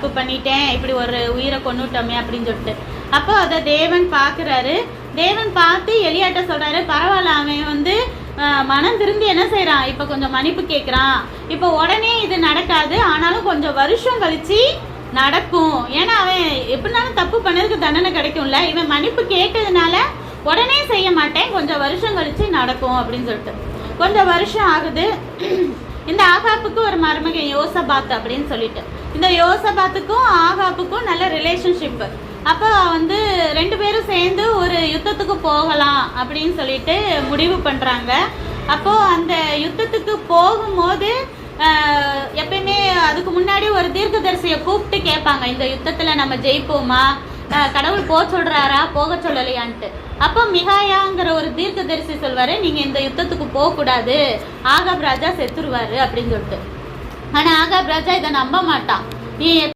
தப்பு பண்ணிட்டேன் இப்படி ஒரு உயிரை கொண்டுட்டோமே அப்படின்னு சொல்லிட்டு. அப்போ அதை தேவன் பார்க்குறாரு. தேவன் பார்த்து எலியாட்ட சொல்கிறாரு பரவாயில்ல அவன் வந்து மனம் திருந்தி என்ன செய்கிறான் இப்போ கொஞ்சம் மன்னிப்பு கேட்குறான். இப்போ உடனே இது நடக்காது. ஆனாலும் கொஞ்சம் வருஷம் கழித்து நடக்கும். ஏன்னா அவன் எப்படினாலும் தப்பு பண்ணதுக்கு தண்டனை கிடைக்கும்ல. இவன் மன்னிப்பு கேட்டதுனால உடனே செய்ய மாட்டேன். கொஞ்சம் வருஷம் கழித்து நடக்கும் அப்படின்னு சொல்லிட்டு. கொஞ்சம் வருஷம் ஆகுது. இந்த ஆகாப்புக்கு ஒரு மருமகன் யோசபாத் அப்படின்னு சொல்லிட்டு. இந்த யோசபாத்துக்கும் ஆகாப்புக்கும் நல்ல ரிலேஷன்ஷிப்பு அப்போ வந்து ரெண்டு பேரும் சேர்ந்து ஒரு யுத்தத்துக்கு போகலாம் அப்படின்னு சொல்லிட்டு முடிவு பண்ணுறாங்க அப்போது அந்த யுத்தத்துக்கு போகும்போது எப்பயுமே அதுக்கு முன்னாடி ஒரு தீர்க்கதரிசியை கூப்பிட்டு கேட்பாங்க. இந்த யுத்தத்தில் நம்ம ஜெயிப்போமா? கடவுள் போக சொல்றாரா? போக சொல்லலையான்ட்டு. அப்போ மிகாயாங்கிற ஒரு தீர்க்கதரிசி சொல்வார் நீங்க இந்த யுத்தத்துக்கு போகக்கூடாது. ஆகாப் ராஜா செத்துருவார் அப்படின்னு சொல்லிட்டு. ஆனா ஆகாப் ராஜா இதை நம்ப மாட்டான். நீ